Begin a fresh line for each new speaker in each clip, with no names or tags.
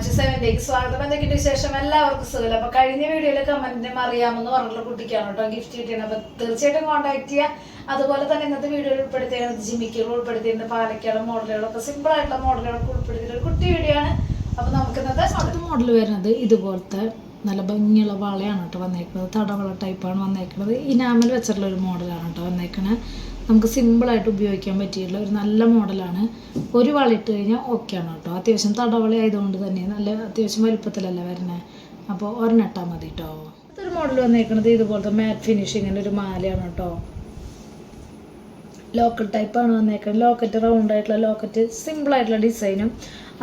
മറ്റു സെവനിലേക്ക് സ്വാഗതം കിട്ടിയ ശേഷം എല്ലാവർക്കും സുഖം അപ്പൊ കഴിഞ്ഞ വീഡിയോയിൽ കമന്റിനും അറിയാമെന്ന് പറഞ്ഞിട്ടുള്ള കുട്ടിക്കാണ് കേട്ടോ. ഗിഫ്റ്റ് കിട്ടിയത് അപ്പൊ തീർച്ചയായിട്ടും കോൺടാക്ട് ചെയ്യുക അതുപോലെ തന്നെ ഇന്നത്തെ വീഡിയോയിൽ ഉൾപ്പെടുത്തിയത് ജിമിക്കുകൾ ഉൾപ്പെടുത്തിയിട്ടുണ്ട്. പാലക്കാട് മോഡലുകളൊക്കെ സിമ്പിൾ ആയിട്ടുള്ള മോഡലുകളൊക്കെ ഉൾപ്പെടുത്തിയിട്ട് കുട്ടി വീഡിയോ ആണ്. അപ്പൊ നമുക്ക് ഇന്നത്തെ
മോഡൽ വരുന്നത് ഇതുപോലത്തെ നല്ല ഭംഗിയുള്ള വളയാണ് കേട്ടോ വന്നേക്കുന്നത് തടവള ടൈപ്പാണ് വന്നേക്കുന്നത് ഇനാമൽ വെച്ചിട്ടുള്ള ഒരു മോഡലാണ് കേട്ടോ വന്നേക്കണേ. നമുക്ക് സിമ്പിളായിട്ട് ഉപയോഗിക്കാൻ പറ്റിയിട്ടുള്ള ഒരു നല്ല മോഡലാണ്. ഒരു വള ഇട്ട് കഴിഞ്ഞാൽ ഓക്കെയാണ് കേട്ടോ അത്യാവശ്യം തടവള ആയതുകൊണ്ട് തന്നെ നല്ല അത്യാവശ്യം വലുപ്പത്തിലല്ല വരണേ. അപ്പോൾ ഒരെണ്ണിട്ടാൽ മതി കേട്ടോ അതൊരു മോഡൽ വന്നേക്കുന്നത് ഇതുപോലത്തെ മാറ്റ് ഫിനിഷിങ്ങിന്റെ ഒരു മാലയാണ് കേട്ടോ ലോക്കൽ ടൈപ്പാണ് വന്നേക്കുന്നത് ലോക്കറ്റ് റൗണ്ട് ആയിട്ടുള്ള ലോക്കറ്റ് സിമ്പിളായിട്ടുള്ള ഡിസൈനും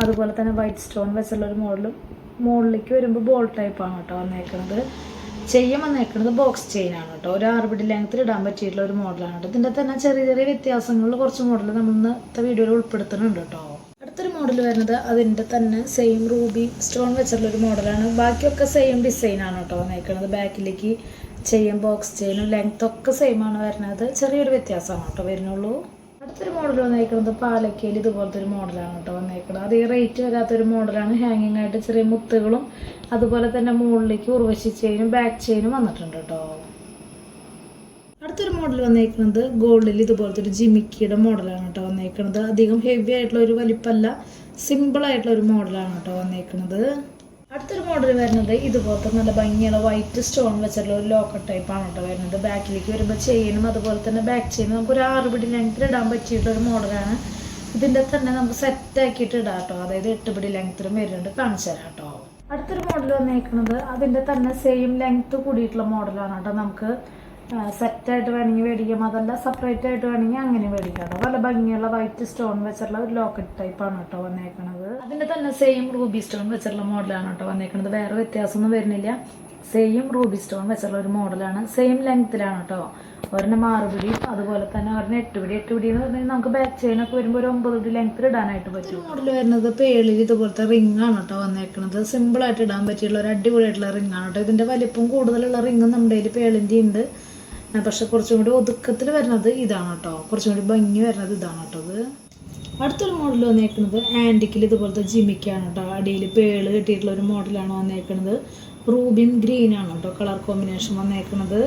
അതുപോലെ തന്നെ വൈറ്റ് സ്റ്റോൺ വെച്ചുള്ള ഒരു മോഡലും മുകളിലേക്ക് വരുമ്പോൾ ബോൾ ടൈപ്പാണ് കേട്ടോ വന്നേക്കുന്നത് ചെയ്യാൻ വന്നേക്കുന്നത് ബോക്സ് ചെയിൻ ആണ് കേട്ടോ. ഒരു ആറുപിടി ലെങ്ത്തിൽ ഇടാൻ പറ്റിയിട്ടുള്ള ഒരു മോഡലാണ് കേട്ടോ. ഇതിന്റെ തന്നെ ചെറിയ ചെറിയ വ്യത്യാസങ്ങളുള്ള കുറച്ച് മോഡൽ നമ്മൾ ഇന്നത്തെ വീഡിയോയിൽ ഉൾപ്പെടുത്തുന്നുണ്ട് കേട്ടോ. അടുത്തൊരു മോഡൽ വരുന്നത് അതിന്റെ തന്നെ സെയിം റൂബി സ്റ്റോൺ വെച്ചിട്ടുള്ള ഒരു മോഡലാണ് ബാക്കിയൊക്കെ സെയിം ഡിസൈനാണ് കേട്ടോ വന്നേക്കുന്നത് ബാക്കിലേക്ക് ചെയിൻ ബോക്സ് ചെയിനും ലെങ്ത് ഒക്കെ സെയിം ആണ് വരുന്നത്. ചെറിയൊരു വ്യത്യാസമാണ് കേട്ടോ വരുന്നുള്ളൂ. അടുത്തൊരു മോഡൽ വന്നേക്കുന്നത് പാലക്കയിൽ ഇതുപോലത്തെ ഒരു മോഡലാണ് കേട്ടോ വന്നേക്കുന്നത് അതേ റേറ്റ് വരാത്തൊരു മോഡലാണ് ഹാങ്ങിങ് ആയിട്ട് ചെറിയ മുത്തുകളും അതുപോലെ തന്നെ മുകളിലേക്ക് ഉർവശി ചെയിനും ബാക്ക് ചെയിനും വന്നിട്ടുണ്ട് കേട്ടോ. അടുത്തൊരു മോഡൽ വന്നേക്കുന്നത് ഗോൾഡിൽ ഇതുപോലത്തെ ഒരു ജിമിക്കിയുടെ മോഡലാണ് കേട്ടോ വന്നേക്കുന്നത് അധികം ഹെവി ആയിട്ടുള്ള ഒരു വലിപ്പമല്ല സിമ്പിൾ ആയിട്ടുള്ള ഒരു മോഡലാണ് കേട്ടോ വന്നേക്കുന്നത് അടുത്തൊരു മോഡൽ വരുന്നത് ഇതുപോലത്തെ നല്ല ഭംഗിയുള്ള വൈറ്റ് സ്റ്റോൺ വെച്ചിട്ടുള്ള ഒരു ലോക്കർ ടൈപ്പാണ് കേട്ടോ വരുന്നത്. ബാക്കിലേക്ക് വരുമ്പോൾ ചെയിനും അതുപോലെ തന്നെ ബാക്ക് ചെയിനും നമുക്ക് ഒരു ആറ് പിടി ലെങ്ത്തിൽ ഇടാൻ പറ്റിയിട്ടൊരു മോഡലാണ് ഇതിന്റെ തന്നെ നമുക്ക് സെറ്റ് ആക്കിയിട്ട് ഇടാം കേട്ടോ അതായത് എട്ട് പിടി ലെങ്ത്തിലും വരുന്നുണ്ട് കാണിച്ചു തരാം കേട്ടോ അടുത്തൊരു മോഡൽ വന്നേക്കുന്നത് അതിന്റെ തന്നെ സെയിം ലെങ്ത്ത് കൂടിയിട്ടുള്ള മോഡലാണ് കേട്ടോ നമുക്ക് സെറ്റായിട്ട് വേണമെങ്കിൽ മേടിക്കാം. അതല്ല സെപ്പറേറ്റ് ആയിട്ട് വേണമെങ്കിൽ അങ്ങനെ മേടിക്കാം കേട്ടോ നല്ല ഭംഗിയുള്ള വൈറ്റ് സ്റ്റോൺ വെച്ചിട്ടുള്ള ഒരു ലോക്കറ്റ് ടൈപ്പാണ് കേട്ടോ വന്നേക്കണത്. അതിന്റെ തന്നെ സെയിം റൂബി സ്റ്റോൺ വെച്ചിട്ടുള്ള മോഡലാണ് കേട്ടോ വന്നേക്കുന്നത് വേറെ വ്യത്യാസമൊന്നും വരുന്നില്ല. സെയിം റൂബി സ്റ്റോൺ വെച്ചിട്ടുള്ള ഒരു മോഡലാണ് സെയിം ലെങ്ത്തിലാണ് കേട്ടോ. ഒരെണ്ണം ആറുപിടി അതുപോലെ തന്നെ ഒരെണ്ണം എട്ടുപിടി. എട്ടുപിടി എന്ന് പറഞ്ഞാൽ നമുക്ക് ബാക്ക് ചെയിനൊക്കെ വരുമ്പോൾ ഒരു ഒമ്പത് പിടി ലെങ്ത്തിൽ ഇടാനായിട്ട് പറ്റും. മോഡൽ വരുന്നത് പേളി ഇതുപോലത്തെ റിംഗ് ആണ് കേട്ടോ വന്നേക്കുന്നത് സിമ്പിളായിട്ട് ഇടാൻ പറ്റിയുള്ള ഒരു അടിപൊളിയായിട്ടുള്ള റിംഗ് ആണ് കേട്ടോ. ഇതിന്റെ വലിപ്പം കൂടുതലുള്ള റിംഗ് നമ്മുടെ കയ്യിൽ പേളിന്റെ ഉണ്ട്. പക്ഷെ കുറച്ചും കൂടി ഒതുക്കത്തിൽ വരുന്നത് ഇതാണ് കേട്ടോ. കുറച്ചും കൂടി ഭംഗി വരുന്നത് ഇതാണ് കേട്ടോ അടുത്തൊരു മോഡൽ വന്നേക്കുന്നത് ആന്റിക്കിൽ ഇതുപോലത്തെ ജിമിക്കാണ് കേട്ടോ. അടിയിൽ പേൾ കെട്ടിയിട്ടുള്ള ഒരു മോഡലാണ് വന്നേക്കുന്നത് റൂബിയും ഗ്രീൻ ആണ് കേട്ടോ കളർ കോമ്പിനേഷൻ വന്നേക്കുന്നത്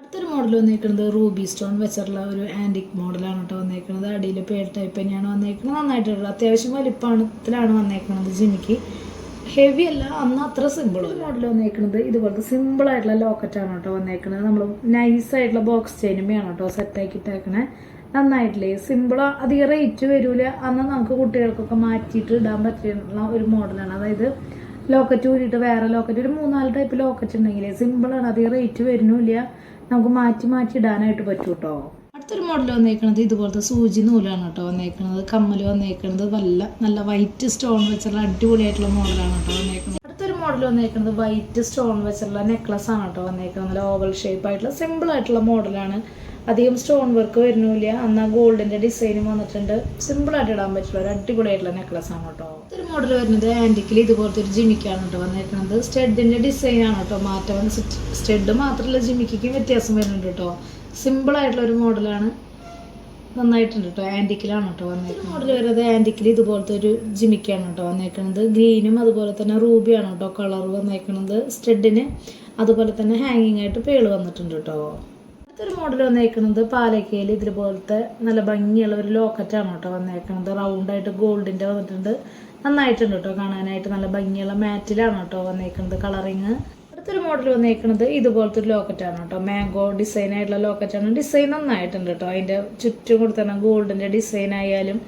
അടുത്തൊരു മോഡൽ വന്നേക്കുന്നത് റൂബി സ്റ്റോൺ വെച്ചിട്ടുള്ള ഒരു ആന്റിക് മോഡലാണ് കേട്ടോ വന്നേക്കുന്നത് അടിയിൽ പേൾ ടൈപ്പ് തന്നെയാണ് വന്നേക്കുന്നത് നന്നായിട്ടുള്ളത് അത്യാവശ്യം വലിപ്പത്തിലാണ് വന്നേക്കുന്നത് ജിമിക്ക്. ഹെവി അല്ല അന്ന് അത്ര സിമ്പിൾ മോഡൽ വന്നേക്കുന്നത് ഇതുപോലത്തെ സിമ്പിൾ ആയിട്ടുള്ള ലോക്കറ്റ് ആണ് കേട്ടോ വന്നേക്കുന്നത് നമ്മൾ നൈസായിട്ടുള്ള ബോക്സ് ചെയിനുമയാണ് കേട്ടോ സെറ്റ് ആക്കിയിട്ടേക്കണേ നന്നായിട്ടില്ലേ? സിമ്പിൾ അധികം റേറ്റ് വരൂല. അന്ന് നമുക്ക് കുട്ടികൾക്കൊക്കെ മാറ്റിയിട്ട് ഇടാൻ പറ്റുന്ന ഒരു മോഡലാണ് അതായത് ലോക്കറ്റ് കൂടിയിട്ട് വേറെ ലോക്കറ്റ് ഒരു മൂന്നാൽ ടൈപ്പ് ലോക്കറ്റ് ഉണ്ടെങ്കിലേ സിമ്പിളാണ് അധികം റേറ്റ് വരുന്നില്ല. നമുക്ക് മാറ്റി മാറ്റി ഇടാനായിട്ട് പറ്റും കേട്ടോ അടുത്തൊരു മോഡൽ വന്നേക്കണത് ഇതുപോലത്തെ സൂചി നൂലാണ് കേട്ടോ വന്നേക്കണത്. കമ്മൽ വന്നേക്കണത് നല്ല നല്ല വൈറ്റ് സ്റ്റോൺ വെച്ചുള്ള അടിപൊളിയായിട്ടുള്ള മോഡലാണ് കേട്ടോ വന്നേക്കുന്നത് മോഡൽ വന്നേക്കുന്നത് വൈറ്റ് സ്റ്റോൺ വെച്ചുള്ള നെക്ലസ് ആണ് കേട്ടോ വന്നേക്കുന്നത്. നല്ല ഓവൽ ഷേപ്പ് ആയിട്ടുള്ള സിമ്പിൾ ആയിട്ടുള്ള മോഡലാണ് അധികം സ്റ്റോൺ വർക്ക് വരുന്നില്ല. എന്നാൽ ഗോൾഡിന്റെ ഡിസൈനും വന്നിട്ടുണ്ട്. സിമ്പിൾ ആയിട്ട് ഇടാൻ പറ്റുള്ള ഒരു അടിപൊളിയായിട്ടുള്ള നെക്ലസ് ആണ് കേട്ടോ ഒരു മോഡൽ വരുന്നത് ആന്റിക്കിൽ ഇതുപോലത്തെ ഒരു ജിമിക്കാണ് കേട്ടോ വന്നേക്കുന്നത്. സ്റ്റെഡിന്റെ ഡിസൈൻ ആണ് കേട്ടോ മാറ്റം. സ്റ്റെഡ് മാത്രമല്ല ജിമിക്കും വ്യത്യാസം വരുന്നുണ്ട് കേട്ടോ സിമ്പിൾ ആയിട്ടുള്ള ഒരു മോഡലാണ് നന്നായിട്ടുണ്ട് കേട്ടോ ആന്റിക്കിലാണ് കേട്ടോ വന്നേക്കുന്നത് മോഡൽ വരുന്നത് ആന്റിക്കിൽ ഇതുപോലത്തെ ഒരു ജിമിക്കാണ് കേട്ടോ വന്നേക്കുന്നത് ഗ്രീനും അതുപോലെ തന്നെ റൂബിയാണ് കേട്ടോ കളർ വന്നേക്കുന്നത് സ്റ്റെഡിന് അതുപോലെ തന്നെ ഹാങ്ങിങ് ആയിട്ട് പേൾ വന്നിട്ടുണ്ട് കേട്ടോ അടുത്തൊരു മോഡൽ വന്നേക്കുന്നത് പാലക്കയിൽ ഇതുപോലത്തെ നല്ല ഭംഗിയുള്ള ഒരു ലോക്കറ്റാണ് കേട്ടോ വന്നേക്കുന്നത് റൗണ്ടായിട്ട് ഗോൾഡിന്റെ വന്നിട്ടുണ്ട്. നന്നായിട്ടുണ്ട് കേട്ടോ കാണാനായിട്ട് നല്ല ഭംഗിയുള്ള മാറ്റിലാണ് കേട്ടോ വന്നേക്കുന്നത് കളറിങ് അടുത്തൊരു മോഡൽ വന്നേക്കുന്നത് ഇതുപോലത്തെ ഒരു ലോക്കറ്റാണ് കേട്ടോ മാംഗോ ഡിസൈൻ ആയിട്ടുള്ള ലോക്കറ്റാണ് ഡിസൈൻ നന്നായിട്ടുണ്ട് കേട്ടോ അതിന്റെ ചുറ്റും കൊടുത്തന്നെ ഗോൾഡിന്റെ ഡിസൈൻ ആയാലും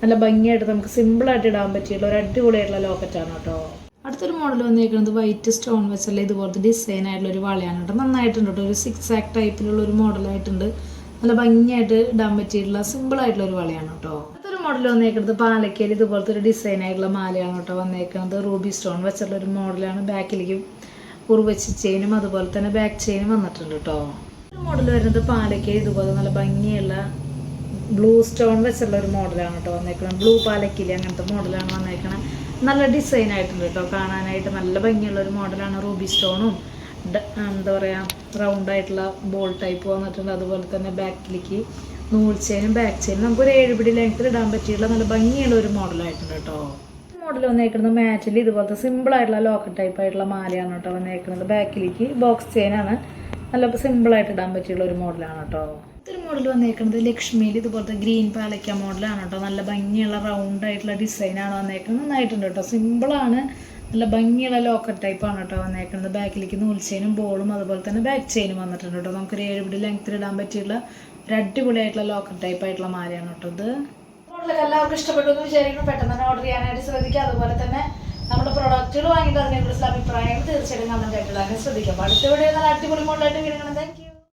നല്ല ഭംഗിയായിട്ട് നമുക്ക് സിമ്പിളായിട്ട് ഇടാൻ പറ്റിയുള്ള ഒരു അടിപൊളിയായിട്ടുള്ള ലോക്കറ്റാണ് കേട്ടോ അടുത്തൊരു മോഡൽ വന്നേക്കുന്നത് വൈറ്റ് സ്റ്റോൺ വെച്ചുള്ള ഇതുപോലത്തെ ഡിസൈൻ ആയിട്ടുള്ള ഒരു വളയാണ് കേട്ടോ നന്നായിട്ടുണ്ട് കേട്ടോ ഒരു സിക്സ് ആക്ട് ടൈപ്പിലുള്ള ഒരു മോഡലായിട്ടുണ്ട് നല്ല ഭംഗിയായിട്ട് ഇടാൻ പറ്റിയിട്ടുള്ള സിമ്പിൾ ആയിട്ടുള്ള ഒരു വളയാണ് കേട്ടോ മോഡൽ വന്നേക്കുന്നത് പാലക്കേൽ ഇതുപോലത്തെ ഒരു ഡിസൈൻ ആയിട്ടുള്ള മാലയാണ് കേട്ടോ വന്നേക്കുന്നത് റൂബി സ്റ്റോൺ വെച്ചുള്ള ഒരു മോഡലാണ് ബാക്കിലേക്ക് ഉറുവച്ച് ചെയിനും അതുപോലെ തന്നെ ബാക്ക് ചെയിനും വന്നിട്ടുണ്ട് കേട്ടോ മോഡൽ വരുന്നത് പാലക്കയിൽ ഇതുപോലെ നല്ല ഭംഗിയുള്ള ബ്ലൂ സ്റ്റോൺ വെച്ചുള്ള ഒരു മോഡലാണ് കേട്ടോ വന്നേക്കണം ബ്ലൂ പാലക്കിൽ അങ്ങനത്തെ മോഡലാണ് വന്നേക്കണം നല്ല ഡിസൈൻ ആയിട്ടുണ്ട് കേട്ടോ കാണാനായിട്ട് നല്ല ഭംഗിയുള്ള ഒരു മോഡലാണ് റൂബി സ്റ്റോണും എന്താ പറയുക റൗണ്ട് ആയിട്ടുള്ള ബോൾ ടൈപ്പ് വന്നിട്ടുണ്ട്. അതുപോലെ തന്നെ ബാക്കിലേക്ക് നൂൽ ചെയിനും ബാക്ക് ചെയിനും. നമുക്ക് ഒരു ഏഴുപിടി ലെങ്ത്തിൽ ഇടാൻ പറ്റിയുള്ള നല്ല ഭംഗിയുള്ള ഒരു മോഡലായിട്ടുണ്ട് കേട്ടോ മോഡൽ വന്നേക്കുന്നത് മാറ്റിൽ ഇതുപോലത്തെ സിമ്പിൾ ആയിട്ടുള്ള ലോക്കറ്റ് ടൈപ്പ് ആയിട്ടുള്ള മാലയാണ് കേട്ടോ വന്നേക്കുന്നത്. ബാക്കിലേക്ക് ബോക്സ് ചെയിനാണ് നല്ല സിമ്പിൾ ആയിട്ട് ഇടാൻ പറ്റിയുള്ള ഒരു മോഡലാണ് കേട്ടോ. ഇതൊരു മോഡൽ വന്നേക്കുന്നത് ലക്ഷ്മിയിൽ ഇതുപോലത്തെ ഗ്രീൻ പാലക്ക മോഡലാണ് കേട്ടോ. നല്ല ഭംഗിയുള്ള റൗണ്ട് ആയിട്ടുള്ള ഡിസൈനാണ് വന്നേക്കുന്നത്. നന്നായിട്ടുണ്ട് കേട്ടോ. സിമ്പിളാണ് നല്ല ഭംഗിയുള്ള ലോക്കറ്റ് ടൈപ്പാണ് കേട്ടോ വന്നേക്കുന്നത്. ബാക്കിലേക്ക് നൂൽ ചെയിനും ബോളും അതുപോലെ തന്നെ ബാക്ക് ചെയിനും വന്നിട്ടുണ്ട് കേട്ടോ. നമുക്കൊരു ഏഴുപിടി ലെങ്ത്തിൽ ഇടാൻ പറ്റിയുള്ള ഒരു അടിപൊളിയായിട്ടുള്ള ലോക്കറ്റ് ടൈപ്പ് ആയിട്ടുള്ള മാലയാണ് കേട്ടോ ഇത്.
മോഡലൊക്കെ എല്ലാവർക്കും ഇഷ്ടപ്പെട്ടു എന്ന് വിചാരിക്കുന്നു. പെട്ടെന്ന് തന്നെ ഓർഡർ ചെയ്യാനായിട്ട് ശ്രദ്ധിക്കുക. അതുപോലെ തന്നെ നമ്മുടെ പ്രൊഡക്റ്റുകൾ വാങ്ങിയിട്ട് അഭിപ്രായങ്ങൾ തീർച്ചയായിട്ടും കമന്റ് ആയിട്ടുള്ള ശ്രദ്ധിക്കാം അടുത്ത വീഡിയോ നല്ല അടിപൊളി മോഡലായിട്ട് വീടുകയാണ് താങ്ക് യു